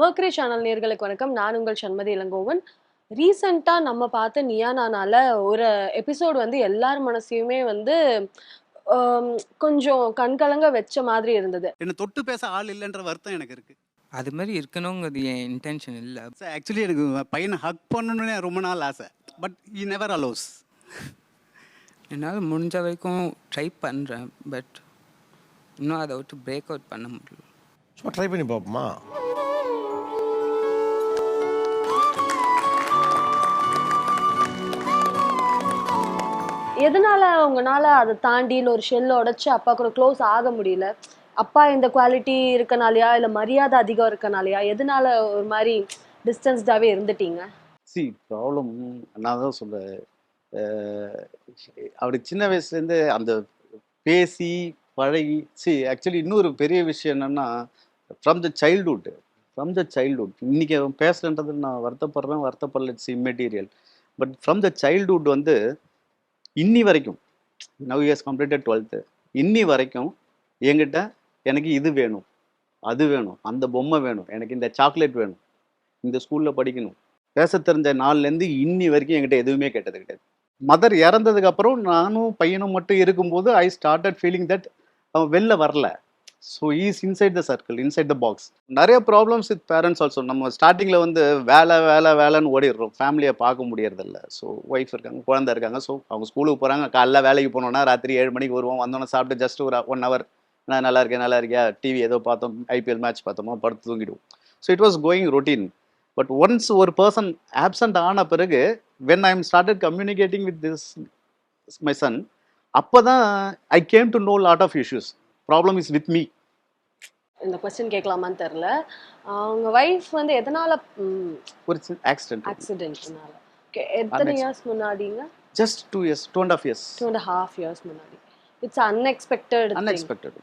Mercury channel நேர்களுக்கு வணக்கம். நான் உங்கள் சண்மதி இளங்கோவன். ரீசெண்டாக நம்ம பார்த்த நியானானால ஒரு எபிசோடு வந்து எல்லார் மனசையுமே வந்து கொஞ்சம் கண்கலங்க வச்ச மாதிரி இருந்தது. என்னை தொட்டு பேச ஆள் இல்லைன்ற வருத்தம் எனக்கு இருக்கு. அது மாதிரி இருக்கணுங்கிறது என் இன்டென்ஷன் இல்லை. ஆக்சுவலி எனக்கு பையனை ஹக் பண்ணணும்னு ரொம்ப நாள் ஆசை. பட் ஈ நெவர் அலோஸ் என்னால் முடிஞ்ச வரைக்கும் ட்ரை பண்ணுறேன் பட் இன்னும் அதை விட்டு பிரேக் அவுட் பண்ண முடியல. சும்மா ட்ரை பண்ணி பார்ப்போமா? எதனால உங்களால அதை தாண்டி இல்லை ஒரு ஷெல்ல உடைச்சு அப்பா கூட க்ளோஸ் ஆக முடியல? அப்பா இந்த குவாலிட்டி இருக்கனாலயா? இல்லை மரியாதை அதிகம் இருக்கனாலயா? எதனால ஒரு மாதிரி டிஸ்டன்ஸ்டாவே இருந்துட்டீங்க? சி ப்ராப்ளம் நான் தான் சொல்ல அப்படி சின்ன வயசுலேருந்து அந்த பேசி பழகி சி ஆக்சுவலி இன்னொரு பெரிய விஷயம் என்னென்னா from the childhood from the childhood இன்றைக்கி அவன் பேசலன்றது நான் வருத்தப்படுறேன் வருத்தப்படல. It's immaterial but from the childhood வந்து இன்னி வரைக்கும் நவ் இயர்ஸ் கம்ப்ளீட்டட் டுவெல்த்து இன்னி வரைக்கும் என்கிட்ட எனக்கு இது வேணும் அது வேணும் அந்த பொம்மை வேணும் எனக்கு இந்த சாக்லேட் வேணும் இந்த ஸ்கூலில் படிக்கணும். பேச தெரிஞ்ச நாள்லேருந்து இன்னி வரைக்கும் என்கிட்ட எதுவுமே கேட்டது கிடையாது. மதர் இறந்ததுக்கப்புறம் நானும் பையனும் மட்டும் இருக்கும்போது ஐ ஸ்டார்டட் ஃபீலிங் தட் அவன் வெளில வரல. So is inside the circle inside the box நிறைய ப்ராப்ளம்ஸ் வித் பேரண்ட்ஸ் ஆல்சோ நம்ம ஸ்டார்டிங்கில் வந்து வேலை வேலை வேலைன்னு ஓடிடுறோம். ஃபேமிலியை பார்க்க முடியறதில்ல. ஸோ ஒய்ஃப் இருக்காங்க குழந்தை இருக்காங்க. ஸோ அவங்க ஸ்கூலுக்கு போகிறாங்க காலைல வேலைக்கு போனோன்னா ராத்திரி ஏழு மணிக்கு வருவோம். வந்தோன்னே சாப்பிட்டு ஜஸ்ட் ஒரு ஒன் ஹவர் நான் நல்லா இருக்கேன் நல்லா இருக்கியா? டிவி ஏதோ பார்த்தோம் ஐபிஎல் மேட்ச் பார்த்தோமா? படுத்து தூங்கிடுவோம். So it was going routine but once ஒரு பர்சன் ஆப்சண்ட் ஆன பிறகு when I am started communicating with this my son அப்போ தான் I came to know lot of issues problem is with me இந்த question கேட்கலாமான்னு தெரில உங்க வைஃப் வந்து எதனால ஒரு ஆக்சிடென்ட் ஆக்சிடென்ட்னால ஓகே எத்தனை years முன்னாடிங்க? Just two years two and of years two and half years முன்னாடி. இட்ஸ் அன்எக்ஸ்பெக்டட் அன்எக்ஸ்பெக்டட்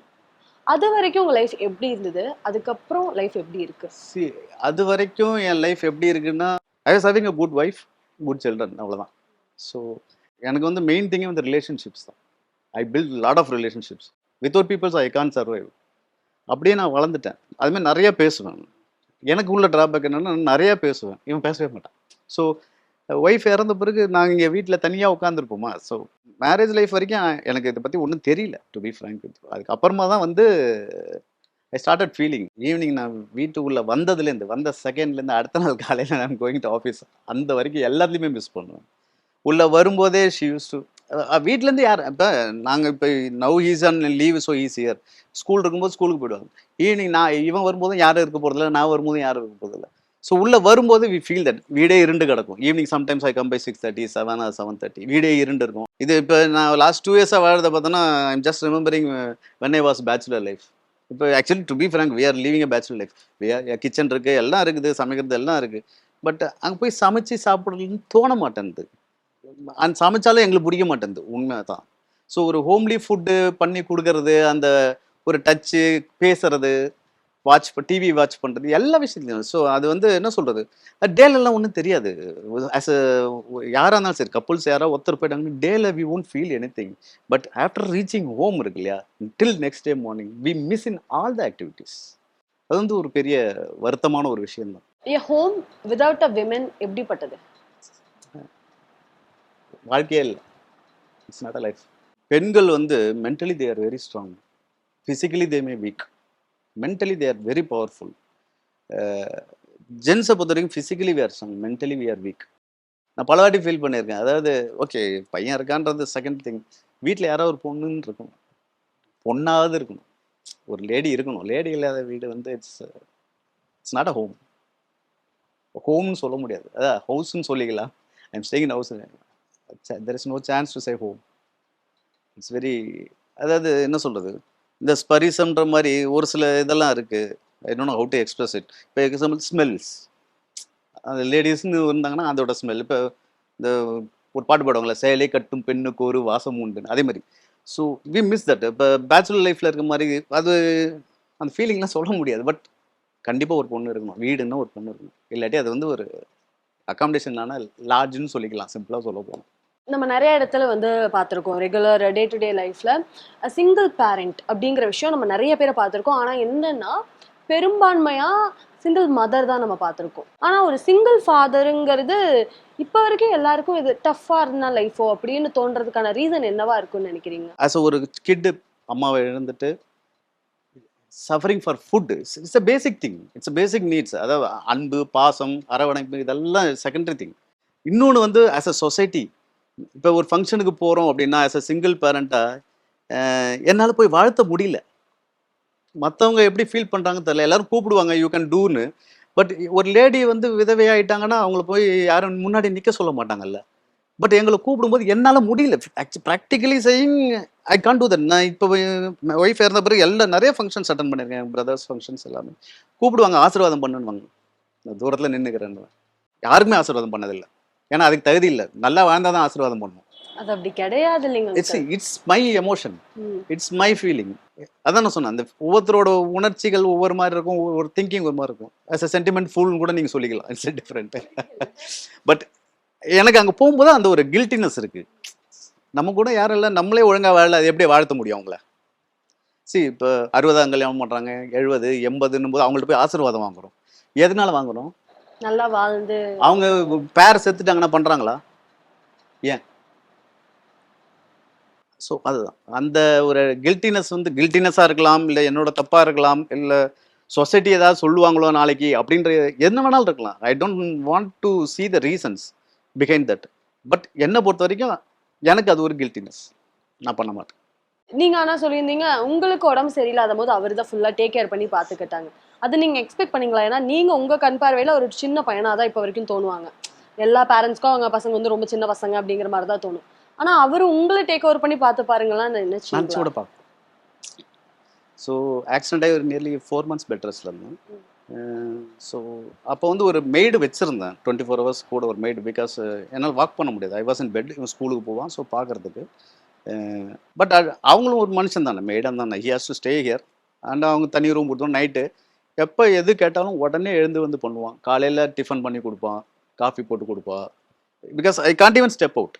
அது வரைக்கும் உங்க லைஃப் எப்படி இருந்தது? அதுக்கப்புறம் லைஃப் எப்படி இருக்கு? சி அது வரைக்கும் என் லைஃப் எப்படி இருக்குன்னா I was having a good wife good children அவ்வளோதான் ஸோ எனக்கு வந்து மெயின் திங்கே வந்து ரிலேஷன்ஷிப்ஸ் தான். I built lot of relationships without peoples I can survive அப்படியே நான் வளர்ந்துட்டேன். அதுமாதிரி நிறையா பேசுவேன். எனக்கு உள்ள ட்ராபேக் என்னென்னா நான் பேசுவேன். இவன் பேசவே மாட்டான். ஸோ ஒய்ஃப் இறந்த பிறகு நாங்கள் இங்கே வீட்டில் தனியாக உட்காந்துருப்போமா ஸோ மேரேஜ் லைஃப் வரைக்கும் எனக்கு இதை பற்றி ஒன்றும் தெரியல டு பி ஃப்ரங்க் வித் அதுக்கப்புறமா தான் வந்து ஐ ஸ்டார்டட் ஃபீலிங் ஈவினிங் நான் வீட்டுக்குள்ளே வந்ததுலேருந்து வந்த செகண்ட்லேருந்து அடுத்த நாள் காலையில் நான் கோயிங் டு ஆஃபீஸ் அந்த வரைக்கும் எல்லாத்துலேயுமே மிஸ் பண்ணுவேன். உள்ளே வரும்போதே ஷி யூஸ் டு வீட்டிலேருந்து யார் இப்போ நாங்கள் இப்போ now is and leave so easier school இருக்கும்போது ஸ்கூலுக்கு போயிடுவாங்க. ஈவினிங் நான் இவன் வரும்போதும் யாரும் இருக்க போகிறதில்ல நான் வரும்போதும் யாரும் இருக்க போகிறதில்ல ஸோ உள்ளே வரும்போது வி ஃபீல் தட் வீடே இருண்டு கிடக்கும். Evening sometimes I come by six thirty seven or seven thirty வீடே இருண்டு இருக்கும். இது இப்போ நான் லாஸ்ட் டூ இயர்ஸாக வாழ்றத பார்த்தோன்னா I'm just remembering when I was bachelor life இப்போ actually to be frank we are leaving a bachelor life we are kitchen இருக்குது எல்லாம் இருக்குது சமைக்கிறது எல்லாம் இருக்குது பட் அங்கே போய் சமைச்சு சாப்பிட்றதுன்னு தோண மாட்டேன்து. அண்ட் சமைச்சாலும் எங்களுக்கு பிடிக்க மாட்டேங்குது உண்மை தான் ஸோ ஒரு ஹோம்லி ஃபுட்டு பண்ணி கொடுக்கறது அந்த ஒரு டச்சு பேசுறது வாட்ச் டிவி வாட்ச் பண்ணுறது எல்லா விஷயத்துலையும். ஸோ அது வந்து என்ன சொல்கிறது டேலெல்லாம் ஒன்றும் தெரியாது. ஆஸ் அ யாராக இருந்தாலும் சரி கப்புள்ஸ் யாராவது ஒருத்தர் போயிட்டாங்கன்னு டேல we won't feel anything but after reaching home இருக்கு இல்லையா? Till next day morning we miss in all the activities அது வந்து ஒரு பெரிய வருத்தமான ஒரு விஷயம் தான் a home without a women எப்படிப்பட்டது? வாழ்க்கையே இல்லை. இட்ஸ் நாட் அ லைஃப் பெண்கள் வந்து mentally they are very strong physically they may weak mentally they are very powerful ஜென்ஸை பொறுத்த வரைக்கும் physically we are strong mentally we are weak நான் பல வாட்டி ஃபீல் பண்ணியிருக்கேன். அதாவது ஓகே பையன் இருக்கான்றது செகண்ட் திங் வீட்டில் யாராவது ஒரு பொண்ணுன்னு இருக்கணும். பொண்ணாவது இருக்கணும். ஒரு லேடி இருக்கணும். லேடி இல்லாத வீடு வந்து it's it's not a home ஹோம்னு சொல்ல முடியாது. அதான் ஹவுஸ்ன்னு சொல்லிக்கலாம். I'm staying house there is no chance to say home it's very அதாவது என்ன சொல்கிறது இந்த ஸ்பரிசம்ன்ற மாதிரி ஒரு சில இதெல்லாம் இருக்குது இன்னொன்று ஹவு டு எக்ஸ்பிரஸ் இட் இப்போ எக்ஸாம்பிள் ஸ்மெல்ஸ் அந்த லேடிஸ்னு இருந்தாங்கன்னா அதோட ஸ்மெல் இப்போ இந்த ஒரு பாட்டு பாடுவாங்களே சேலை கட்டும் பெண்ணுக்கு ஒரு வாசம் உண்டு. அதே மாதிரி. ஸோ வி மிஸ் தட் இப்போ பேச்சுலர் லைஃப்பில் இருக்க மாதிரி அது அந்த ஃபீலிங்லாம் சொல்ல முடியாது. பட் கண்டிப்பாக ஒரு பொண்ணு இருக்கணும். வீடுன்னா ஒரு பொண்ணு இருக்கணும். இல்லாட்டி அது வந்து ஒரு அகாமடேஷனான லாட்ஜுன்னு சொல்லிக்கலாம். சிம்பிளாக சொல்ல போகணும் நம்ம நிறைய இடத்துல வந்து பார்த்துருக்கோம் ரெகுலர் டே டு டே லைஃப்பில் சிங்கிள் பேரண்ட் அப்படிங்கிற விஷயம் நம்ம நிறைய பேரை பார்த்துருக்கோம். ஆனால் என்னன்னா பெரும்பான்மையாக சிங்கிள் மதர் தான் நம்ம பார்த்துருக்கோம். ஆனால் ஒரு சிங்கிள் ஃபாதருங்கிறது இப்போ வரைக்கும் எல்லாருக்கும் இது டஃப்பாக இருந்தால் லைஃபோ அப்படின்னு தோன்றதுக்கான ரீசன் என்னவா இருக்கும்னு நினைக்கிறீங்க? ஆஸ் ஒரு கிட்டு அம்மாவை இழந்துட்டு suffering for food it's a basic thing it's a basic needs அதாவது அன்பு பாசம் அரவணைப்பு இதெல்லாம் செகண்டரி திங் இன்னொன்று வந்து ஆஸ் அ சொசைட்டி இப்போ ஒரு ஃபங்க்ஷனுக்கு போகிறோம் அப்படின்னா ஆஸ் அ சிங்கிள் பேரண்ட்டாக என்னால் போய் வாழ்த்த முடியல. மற்றவங்க எப்படி ஃபீல் பண்ணுறாங்கன்னு தெரியல. எல்லாரும் கூப்பிடுவாங்க யூ கேன் டூன்னு பட் ஒரு லேடி வந்து விதவையாயிட்டாங்கன்னா அவங்கள போய் யாரும் முன்னாடி நிற்க சொல்ல மாட்டாங்கல்ல. பட் எங்களை கூப்பிடும்போது என்னால் முடியல. Practically saying I can do that நான் இப்போ ஒய்ஃப் இறந்த பிறகு எல்லா நிறைய ஃபங்க்ஷன்ஸ் அட்டன் பண்ணியிருக்கேன். என் பிரதர்ஸ் ஃபங்க்ஷன்ஸ் எல்லாமே. கூப்பிடுவாங்க ஆசீர்வாதம் பண்ணுவாங்க நான் தூரத்தில் நின்றுக்கிறேன் யாருக்குமே ஆசீர்வாதம் பண்ணதில்லை. ஏன்னா அதுக்கு தகுதி இல்லை. நல்லா வாழ்ந்தால் தான் ஆசீர்வாதம் பண்ணணும் அது அப்படி கிடையாது இல்லைங்க it's it's my emotion. It's my. Feeling அதான் நான் சொன்னேன். அந்த ஒவ்வொருத்தரோட உணர்ச்சிகள் ஒவ்வொரு மாதிரி இருக்கும். ஒரு திங்கிங் ஒரு மாதிரி இருக்கும். ஆஸ் அ சென்டிமெண்ட் ஃபுல்னு கூட நீங்கள் சொல்லிக்கலாம். இட்ஸ் டிஃப்ரெண்ட் பட் எனக்கு அங்கே போகும்போது அந்த ஒரு கில்ட்டினஸ் இருக்கு. நம்ம கூட யாரும் இல்லை. நம்மளே ஒழுங்கா வாழல அது எப்படி வாழ்த்த முடியும் அவங்கள? சி இப்போ அறுபதாம் கல்யாணம் பண்ணுறாங்க எழுபது எண்பதுன்னும் போது அவங்கள்ட்ட போய் ஆசீர்வாதம் வாங்குறோம். எதனால வாங்குறோம்? நல்லா வாழ்ந்து அவங்க பேர் செத்துட்டாங்கன்னா பண்ணுறாங்களா ஏன்? ஸோ அதுதான். அந்த ஒரு கில்ட்டினஸ் வந்து கில்ட்டினஸாக இருக்கலாம் இல்லை என்னோட தப்பாக இருக்கலாம் இல்லை சொசைட்டி ஏதாவது சொல்லுவாங்களோ நாளைக்கு அப்படின்ற என்ன வேணாலும் இருக்கலாம். I don't want to see the reasons behind that but என்னை பொறுத்த வரைக்கும் எனக்கு அது ஒரு கில்ட்டினஸ் நான் பண்ண மாட்டேன். நீங்க ஆனா சொல்லியிருந்தீங்க உங்களுக்கு உடம்பு சரியில்லாத போது அவர் தான் ஃபுல்லா டேக் கேர் பண்ணி பாத்துக்கிட்டாங்க அது நீங்க எக்ஸ்பெக்ட் பண்ணீங்களா? ஏன்னா நீங்க உங்க கண் பார்வையில ஒரு சின்ன பையனா தான் இப்போ வரைக்கும் தோணுவாங்க. எல்லா பேரண்ட்ஸ்க்கும் அவங்க பசங்க வந்து ரொம்ப சின்ன பசங்க அப்படிங்கிற மாதிரி தான் தோணும். ஆனா அவர் உங்களை டேக் ஓவர் பண்ணி பார்த்து நினச்சி நினைச்சு கூட பார்ப்பேன் ஸோ ஆக்சிடென்ட் ஆகி ஒரு நியர்லி ஃபோர் மந்த்ஸ் பெட் ரெஸ்ட்ல இருந்தேன். ஸோ அப்போ வந்து ஒரு மெய்டு வச்சுருந்தேன். டுவெண்ட்டி ஃபோர் ஹவர்ஸ் கூட ஒரு மெய்டு பிகாஸ் என்னால் வாக் பண்ண முடியாது. ஐ வாஸ் இன் பெட் இவன் ஸ்கூலுக்கு போவான் ஸோ பார்க்கறதுக்கு. பட் அவங்களும் ஒரு மனுஷன் தானே மெய்டாக தானே. He has to stay here and அவங்க தனி ரூம் கொடுத்தோம் நைட்டு எப்போ எது கேட்டாலும் உடனே எழுந்து வந்து பண்ணுவான். காலையில் டிஃபன் பண்ணி கொடுப்பான் காஃபி போட்டு கொடுப்பா. Because I can't even step out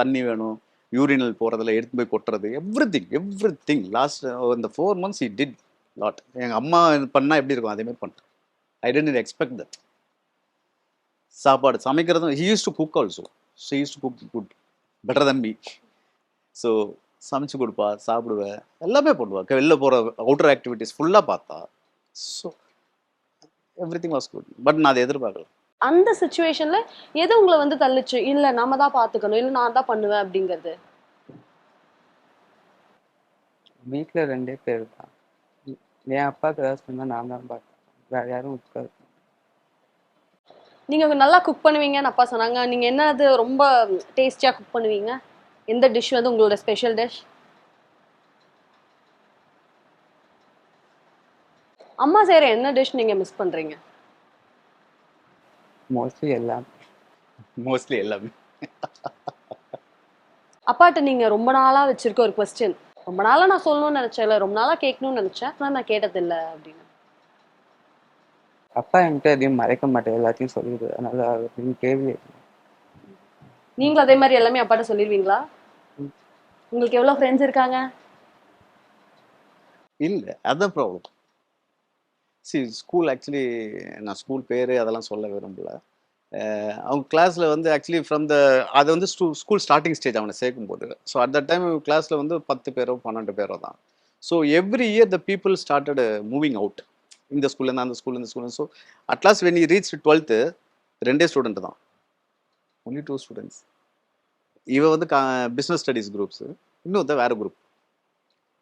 தண்ணி வேணும் யூரினல் போகிறதுல எடுத்து போய் கொட்டுறது everything everything last இந்த four months he did lot எங்கள் அம்மா பண்ணால் எப்படி இருக்கும்? அதேமாதிரி பண்ணிட்டேன் ஐ டென்ட் எக்ஸ்பெக்ட் தட் சாப்பாடு சமைக்கிறதும் he used to cook also so used to cook good better than me so சமைச்சு கொடுப்பா சாப்பிடுவேன் எல்லாமே பண்ணுவா. வெளில போகிற அவுட்டர் ஆக்டிவிட்டீஸ் ஃபுல்லாக பார்த்தா so everything was good but நான் அதை எதிர்பார்க்கல. அந்த சுச்சுவேஷன்ல எது உங்களை வந்து தள்ளுச்சு? இல்ல நாம தான் பாத்துக்கணும் இல்ல நான் தான் பண்ணுவேன் அப்படிங்கிறது. வீட்டில் ரெண்டே பேர் தான். என் அப்பாவுக்கு ஏதாவது சொன்னால் நான் தான் பார்த்தேன் வேறு யாரும் இருக்காது நீங்க நல்லா குக் பண்ணுவீங்கன்னு அப்பா சொன்னாங்க. நீங்க என்னது ரொம்ப டேஸ்டியா குக் பண்ணுவீங்க? எந்த டிஷ் வந்து உங்களோட ஸ்பெஷல் டிஷ் அம்மா செய்யற என்ன டிஷ் நீங்க மிஸ் பண்றீங்க? மோஸ்ட்லி எல்லாம். மோஸ்ட்லி எல்லாமே. அப்பாட்ட நீங்க ரொம்ப நாளா வச்சிருக்க ஒரு கொஸ்டின் ரொம்ப நாளா நான் சொல்லணும்னு நினைச்சேன் இல்ல ரொம்ப நாளா கேட்கணும்னு நினைச்சேன் ஆனா நான் கேட்டதில்ல அப்படின்னு. அப்பா என்கிட்ட எதையும் மறைக்க மாட்டேன் எல்லாத்தையும் சொல்லிடுது. அதனால அப்படின்னு கேள்வி. நீங்களும் அதே மாதிரி எல்லாமே அப்பாட்ட சொல்லிடுவீங்களா. உங்களுக்கு எவ்வளவு ஃப்ரெண்ட்ஸ் இருக்காங்க? இல்லை அதான் ப்ராப்ளம் சி ஸ்கூல் ஆக்சுவலி நான் ஸ்கூல் பேர் அதெல்லாம் சொல்ல விரும்பல. அவங்க கிளாஸில் வந்து ஆக்சுவலி ஃப்ரம் த அது வந்து ஸ்கூ ஸ்கூல் ஸ்டார்டிங் ஸ்டேஜ் அவனை சேர்க்கும்போது ஸோ அட் த டைம் கிளாஸில் வந்து பத்து பேரோ பன்னெண்டு பேரோ தான். So every year the people started moving out இந்த ஸ்கூல்லேருந்து அந்த ஸ்கூல் இந்த school so at last when you reach twelfth ரெண்டே ஸ்டூடெண்ட் தான். ஒன்லி டூ ஸ்டூடெண்ட்ஸ் இவ வந்து கா பிஸ்னஸ் ஸ்டடீஸ் குரூப்ஸு இன்னொருத்த வேறு குரூப்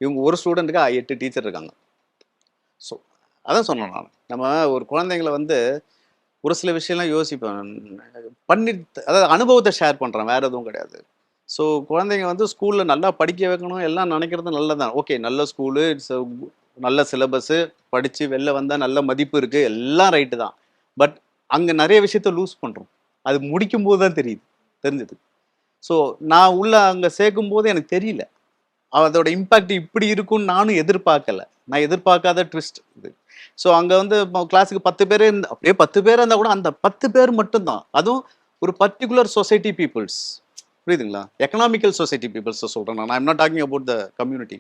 இவங்க ஒரு ஸ்டூடெண்ட்டுக்கு எட்டு டீச்சர் இருக்காங்க. ஸோ அதான் சொன்னேன் நான். நம்ம ஒரு குழந்தைங்களை வந்து ஒரு சில விஷயம்லாம் யோசிப்பேன் பண்ணி அதாவது அனுபவத்தை ஷேர் பண்ணுறேன் வேறு எதுவும் கிடையாது. ஸோ குழந்தைங்க வந்து ஸ்கூலில் நல்லா படிக்க வைக்கணும் எல்லாம் நினைக்கிறது நல்லதான் ஓகே நல்ல ஸ்கூலு இட்ஸ் நல்ல சிலபஸ்ஸு படித்து வெளில வந்தால் நல்ல மதிப்பு இருக்குது எல்லாம் ரைட்டு தான். பட் அங்கே நிறைய விஷயத்த லூஸ் பண்ணுறோம் அது முடிக்கும் போது தான் தெரியுது தெரிஞ்சது. ஸோ நான் உள்ள அங்கே சேர்க்கும் போது எனக்கு தெரியல. அதோட இம்பாக்ட் இப்படி இருக்கும்னு நானும் எதிர்பார்க்கல. நான் எதிர்பார்க்காத ட்விஸ்ட் இது. ஸோ அங்கே வந்து கிளாஸுக்கு பத்து பேர் அப்படியே பத்து பேர் இருந்தால் கூட அந்த பத்து பேர் மட்டும்தான். அதுவும் ஒரு பர்டிகுலர் சொசைட்டி பீப்புள்ஸ் புரியுதுங்களா? எக்கனாமிக்கல் சொசைட்டி பீப்புள்ஸை சொல்கிறேன் நான். I'm not talking about the community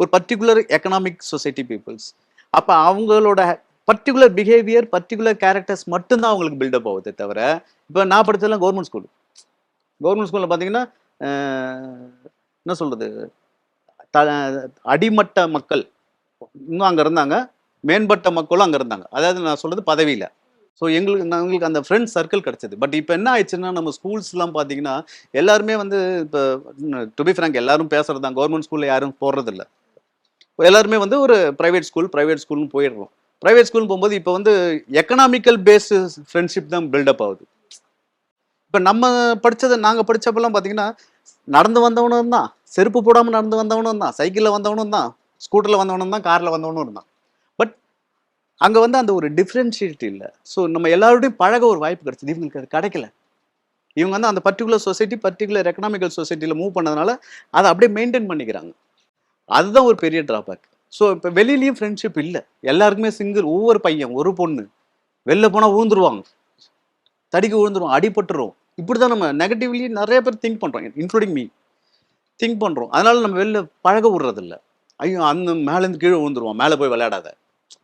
ஒரு பர்டிகுலர் எக்கனாமிக் சொசைட்டி பீப்புள்ஸ் அப்போ அவங்களோட பர்டிகுலர் பிஹேவியர் பர்டிகுலர் கேரக்டர்ஸ் மட்டும்தான் அவங்களுக்கு பில்டப் ஆகுதே தவிர இப்போ நான் படித்ததெல்லாம் கவர்மெண்ட் ஸ்கூல் கவர்மெண்ட் ஸ்கூலில் பார்த்தீங்கன்னா என்ன சொல்கிறது த அடிமட்ட மக்கள் இன்னும் அங்கே இருந்தாங்க மேம்பட்ட மக்களும் அங்கே இருந்தாங்க. அதாவது நான் சொல்கிறது பதவியில். ஸோ எங்களுக்கு நான் எங்களுக்கு அந்த ஃப்ரெண்ட்ஸ் சர்க்கிள் கிடச்சிது. பட் இப்போ என்ன ஆயிடுச்சுன்னா நம்ம ஸ்கூல்ஸ்லாம் பார்த்தீங்கன்னா எல்லாருமே வந்து இப்போ டு பி ஃப்ராங்க் எல்லாரும் பேசுறது தான். கவர்மெண்ட் ஸ்கூலில் யாரும் போடுறதில்ல எல்லாருமே வந்து ஒரு ப்ரைவேட் ஸ்கூல் ப்ரைவேட் ஸ்கூல்னு போயிடுறோம். ப்ரைவேட் ஸ்கூல்னு போகும்போது இப்போ வந்து எக்கனாமிக்கல் பேஸ்டு ஃப்ரெண்ட்ஷிப் தான் பில்டப் ஆகுது. இப்போ நம்ம படித்தது நாங்கள் படித்தப்பெல்லாம் பார்த்தீங்கன்னா நடந்து வந்தவனும் தான். செருப்பு போடாமல் நடந்து வந்தவனும் தான் சைக்கிளில் வந்தவனும் தான் ஸ்கூட்டரில் வந்தவனும் தான் காரில் வந்தவனும் இருந்தான். பட் அங்கே வந்து அந்த ஒரு டிஃப்ரென்ஷியேட் இல்லை. ஸோ நம்ம எல்லாரோடையும் பழக ஒரு வாய்ப்பு கிடச்சிது. இவங்களுக்கு அது கிடைக்கல. இவங்க வந்து அந்த பர்டிகுலர் சொசைட்டி பர்டிகுலர் எக்கனாமிக்கல் சொசைட்டியில் மூவ் பண்ணதுனால அதை அப்படியே மெயின்டைன் பண்ணிக்கிறாங்க. அதுதான் ஒரு பெரிய ட்ராபேக் ஸோ இப்போ வெளியிலையும் ஃப்ரெண்ட்ஷிப் இல்லை. எல்லாருக்குமே சிங்கிள் ஒவ்வொரு பையன் ஒரு பொண்ணு. வெளில போனால் விழுந்துருவாங்க. தடிக்க விழுந்துருவோம் அடிபட்டுரும். இப்படி தான் நம்ம நெகட்டிவ்லி நிறைய பேர் திங்க் பண்ணுறோம் இன்க்ளூடிங் மீ திங்க் பண்ணுறோம் அதனால நம்ம வெளில பழக விடுறதில்ல. ஐயோ அந்த மேலேருந்து கீழே விழுந்துருவோம். மேலே போய் விளையாடாத.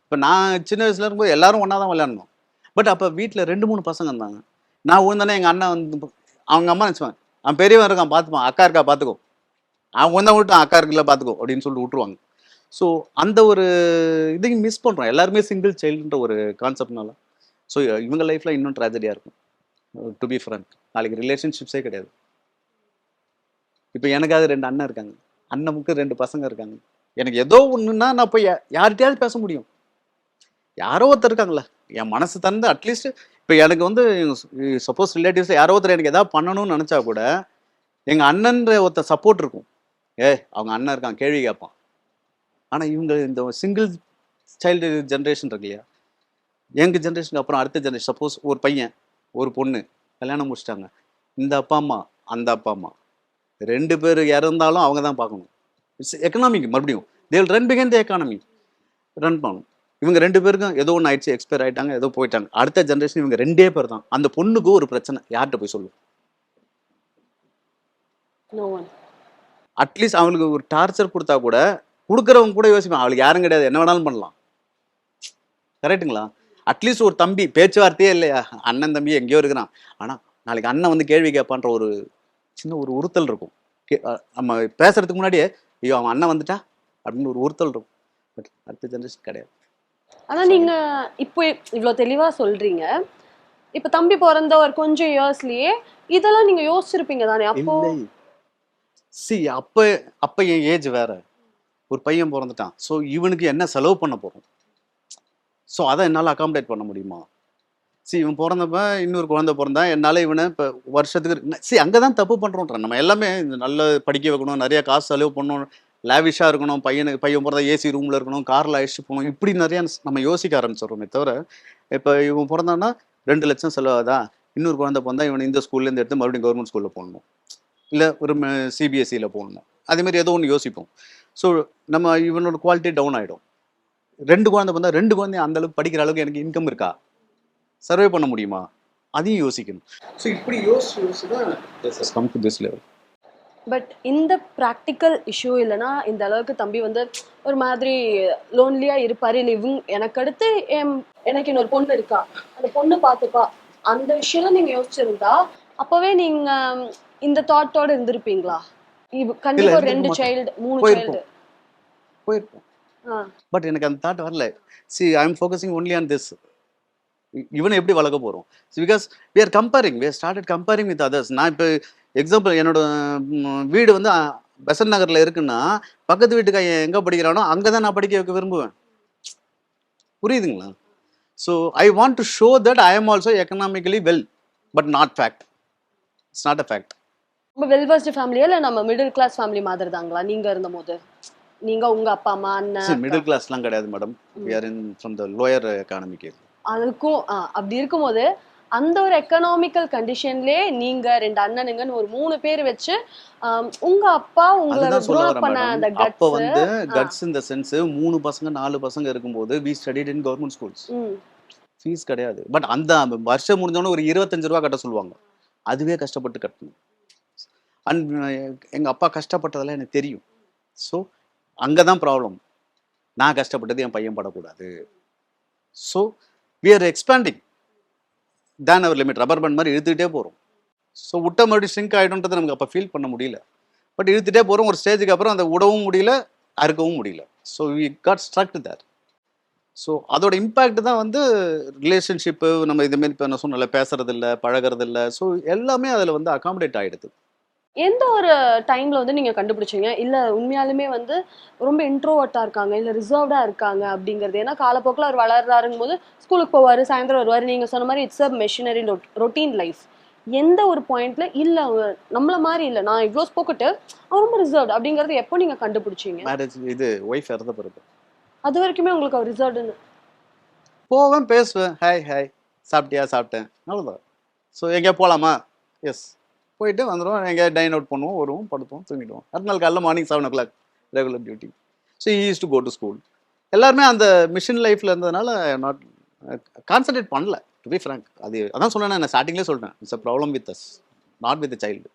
இப்போ நான் சின்ன வயசுல இருக்கும்போது எல்லாரும் ஒன்றா தான் விளையாடணும். பட் அப்போ வீட்டில் ரெண்டு மூணு பசங்க இருந்தாங்க. நான் விழுந்தானே எங்கள் அண்ணன் வந்து அவங்க அம்மா நினச்சிப்பாங்க அவன் பெரியவன் இருக்கான் பார்த்துப்பான். அக்கா இருக்கா பார்த்துக்கோ. அவன் வந்தால் விட்டான் அக்கா இருக்குல்ல பார்த்துக்கோ. அப்படின்னு சொல்லிட்டு விட்டுருவாங்க. ஸோ அந்த ஒரு இதையும் மிஸ் பண்ணுறோம் எல்லாருமே சிங்கிள் சைல்டுன்ற ஒரு கான்செப்ட்னால ஸோ இவங்க லைஃப்பில் இன்னும் ட்ராஜடியாக இருக்கும். டு பி ஃப்ரங்க் நாளைக்கு ரிலேஷன்ஷிப்ஸே கிடையாது. இப்போ எனக்காவது ரெண்டு அண்ணன் இருக்காங்க. அண்ணனுக்கு ரெண்டு பசங்க இருக்காங்க. எனக்கு ஏதோ ஒன்றுன்னா நான் போய் யார்கிட்டயாவது பேச முடியும். யாரோ ஒருத்தர் இருக்காங்களே என் மனசு தந்து அட்லீஸ்ட் இப்போ எனக்கு வந்து சப்போஸ் ரிலேட்டிவ்ஸில் யாரோ ஒருத்தர் எனக்கு எதாவது பண்ணணும்னு நினச்சா கூட எங்கள் அண்ணன்ற ஒருத்தர் சப்போர்ட் இருக்கும். ஏ அவங்க அண்ணன் இருக்கான் கேள்வி கேட்பான். ஆனால் இவங்க இந்த சிங்கிள் சைல்டு ஜென்ரேஷன் இருக்கு இல்லையா? எங்கள் ஜென்ரேஷனுக்கு அப்புறம் அடுத்த ஜென்ரேஷன் சப்போஸ் ஒரு பையன் ஒரு பொண்ணு கல்யாணம் முடிச்சிட்டாங்க. இந்த அப்பா அம்மா அந்த அப்பா அம்மா. ரெண்டு பேர் இறந்தாலும் அவங்க தான் பார்க்கணும். இட்ஸ் எக்கனாமிக் மறுபடியும். They'll run begin the economy run பண்ணணும். இவங்க ரெண்டு பேருக்கும் ஏதோ ஒன்று ஆயிடுச்சு எக்ஸ்பயர் ஆயிட்டாங்க ஏதோ போயிட்டாங்க. அடுத்த ஜென்ரேஷன் இவங்க ரெண்டே பேர் தான். அந்த பொண்ணுக்கு ஒரு பிரச்சனை. யார்கிட்ட போய் சொல்லுவோம் அட்லீஸ்ட் அவங்களுக்கு ஒரு டார்ச்சர் கொடுத்தா கூட கொடுக்குறவங்க கூட யோசிப்பான் அவளுக்கு யாரும் கிடையாது. என்ன வேணாலும் பண்ணலாம். கரெக்ட்டுங்களா அட்லீஸ்ட் ஒரு தம்பி பேச்சுவார்த்தையே இல்லையா? அண்ணன் தம்பி எங்கேயோ இருக்கிறான். ஆனால் நாளைக்கு அண்ணன் வந்து கேள்வி கேட்பான்ற ஒரு சின்ன ஒரு உறுத்தல் இருக்கும். நம்ம பேசுறதுக்கு முன்னாடியே ஐயோ அவன் அண்ணன் வந்துட்டா? அப்படின்னு ஒரு உறுத்தல் இருக்கும். பட் அடுத்த ஜென்ரேஷன் கிடையாது. ஆனா நீங்க இப்போ இவ்ளோ தெளிவா சொல்றீங்க. இப்ப தம்பி பிறந்த ஒரு கொஞ்சம் இயர்ஸ்லயே இதெல்லாம் நீங்க யோசிச்சிருப்பீங்க தானே? அப்போ சி அப்போ அப்போ என் ஏஜ் வேற. ஒரு பையன் பிறந்துட்டான். ஸோ இவனுக்கு என்ன செலவு பண்ண போகிறோம் ஸோ அதை என்னால் அகாமடேட் பண்ண முடியுமா? சி இவன் பிறந்தப்ப இன்னொரு குழந்தை பிறந்தா என்னால் இவனை இப்போ வருஷத்துக்கு சி அங்கே தான் தப்பு பண்ணுறோன்ற நம்ம எல்லாமே இந்த நல்ல படிக்க வைக்கணும் நிறைய காசு செலவு பண்ணணும் லேவிஷாக இருக்கணும் பையனுக்கு பையன் பிறந்தா ஏசி ரூமில் இருக்கணும் காரில் அழைச்சிட்டு போகணும் இப்படி நிறையா நம்ம யோசிக்க ஆரம்பிச்சிடுறோமே தவிர இப்போ இவன் பிறந்தான்னா ரெண்டு லட்சம் செலவாதா இன்னொரு குழந்தை பிறந்தா இவனை இந்த ஸ்கூல்லேருந்து எடுத்து மறுபடியும் கவர்மெண்ட் ஸ்கூலில் போடணும். இல்லை ஒரு சிபிஎஸ்சியில் போடணும். அதேமாதிரி ஏதோ ஒன்று யோசிப்போம். ஸோ நம்ம இவனோட குவாலிட்டி டவுன் ஆகிடும் ரெண்டு குழந்தை பிறந்தா ரெண்டு குழந்தை அந்த அளவுக்கு படிக்கிற அளவுக்கு எனக்கு இன்கம் இருக்கா? சர்வே பண்ண முடியுமா? அதையும் யோசிக்கணும். ஸோ இப்படி யோசிச்சு யோசிச்சு come to this level but இந்த ப்ராக்டிக்கல் இஷ்யூ இல்லைன்னா இந்த அளவுக்கு தம்பி வந்து ஒரு மாதிரி லோன்லியா இருப்பாரு. இல்லை இவங்க எனக்கு அடுத்து என் எனக்கு இன்னொரு பொண்ணு இருக்கா? அந்த பொண்ணு பார்த்துப்பா. அந்த விஷயம் நீங்க யோசிச்சிருந்தா அப்பவே நீங்க ம், இந்த தாட்டோட இருந்திருப்பீங்களா? கண்டிப்பா ரெண்டு. சைல்டு மூணு. சைல்டு போயிருப்போம். பட் எனக்கு அந்த தாட் வரல. See I am focusing only on this இவனை எப்படி வளர்க்க போகிறோம் because we are comparing we started comparing with others நான் இப்போ எக்ஸாம்பிள் என்னோட வீடு வந்து அ, பெசன்ட் நகரில் இருக்குன்னா பக்கத்து வீட்டுக்கு எங்கே படிக்கிறானோ அங்கே தான் நான் படிக்க வைக்க விரும்புவேன். புரியுதுங்களா? So I want to show that I am also economically well but not fact it's not a fact ரொம்ப வெல்வர்ஸ்டு ஃபேமிலியா இல்ல நம்ம மிடில் கிளாஸ் ஃபேமிலி மாதிரி தாங்களா நீங்க இருந்த போது நீங்க உங்க அப்பா அம்மா அண்ணன்? மிடில் கிளாஸ்லாம் கிடையாது madam we are in from the lower economic அதுக்கும் அப்படி இருக்கும்போது அந்த ஒரு எக்கனாமிக்கல் கண்டிஷன்லயே நீங்க ரெண்டு அண்ணனுங்கன்னு ஒரு மூணு பேர் வச்சு உங்க அப்பா உங்களை பண்ண அந்த கட்ஸ் வந்து கட்ஸ் இந்த சென்ஸ் மூணு பசங்க நாலு பசங்க இருக்கும்போது we studied in government schools fees கிடையாது. பட் அந்த வருஷம் முடிஞ்சோடனே ஒரு இருபத்தஞ்சு ரூபா கட்ட சொல்லுவாங்க. அதுவே கஷ்டப்பட்டு கட்டணும். அண்ட் எங்கள் அப்பா கஷ்டப்பட்டதெல்லாம் எனக்கு தெரியும். ஸோ அங்கே தான் ப்ராப்ளம் நான் கஷ்டப்பட்டது என் பையன் படக்கூடாது. So we are expanding than our limit rubber band மாதிரி இழுத்துக்கிட்டே போகிறோம் ஸோ விட்ட மறுபடியும் ஷ்ரிங்க் ஆகிடும்ன்றதை நமக்கு அப்போ ஃபீல் பண்ண முடியல. பட் இழுத்துட்டே போகிறோம் ஒரு ஸ்டேஜுக்கு அப்புறம் அந்த விடவும் முடியல அறுக்கவும் முடியல. So we got struck there so அதோட இம்பேக்ட் தான் வந்து ரிலேஷன்ஷிப்பு நம்ம இதுமாரி இப்போ நான் சொன்னல பேசுறதில்ல இல்லை ஸோ எல்லாமே அதில் வந்து அகாமடேட் ஆகிடுது எந்த ஒரு டைம்ல வந்து நீங்க கண்டுபிடிச்சீங்க? இல்ல உண்மையாலுமே வந்து ரொம்ப இன்ட்ரோவர்ட்டா இருக்காங்க இல்ல ரிசர்வ்டா இருக்காங்க அப்படிங்கிறது? ஏன்னா காலப்போக்கில் அவர் வளர்றாருங்கும் போது ஸ்கூலுக்கு போவாரு சாயந்தரம் வருவாரு. நீங்க சொன்ன மாதிரி it's a machinery routine life எந்த ஒரு பாயிண்ட்ல இல்ல நம்மள மாதிரி இல்ல. நான் இவ்வளோ ஸ்போக்கிட்டு அவர் ரொம்ப ரிசர்வ்ட் அப்படிங்கறது எப்போ நீங்க கண்டுபிடிச்சீங்க? மேரேஜ் இது ஒய்ஃப் இறந்த பிறகு. அது வரைக்குமே உங்களுக்கு அவர் ரிசர்வ்டுன்னு போவேன் பேசுவேன். ஹாய் ஹாய் சாப்பிட்டியா சாப்பிட்டேன். அவ்வளோதான் ஸோ எங்கேயா போகலாமா எஸ் போயிட்டு வந்துடுவோம். எங்கேயா டைன் அவுட் பண்ணுவோம் வருவோம் படுப்போம் தூங்கிடுவோம். அடுத்த நாள் காலைல morning seven o'clock regular duty so is to go to school எல்லாருமே அந்த மிஷின் லைஃப்பில் இருந்ததுனால நாட் கான்சன்ட்ரேட் பண்ணல டு பி ஃப்ரங்க் அது அதான் சொன்னேன் நான் ஸ்டார்டிங்லேயே சொல்லிட்டேன் it's a problem with us not with child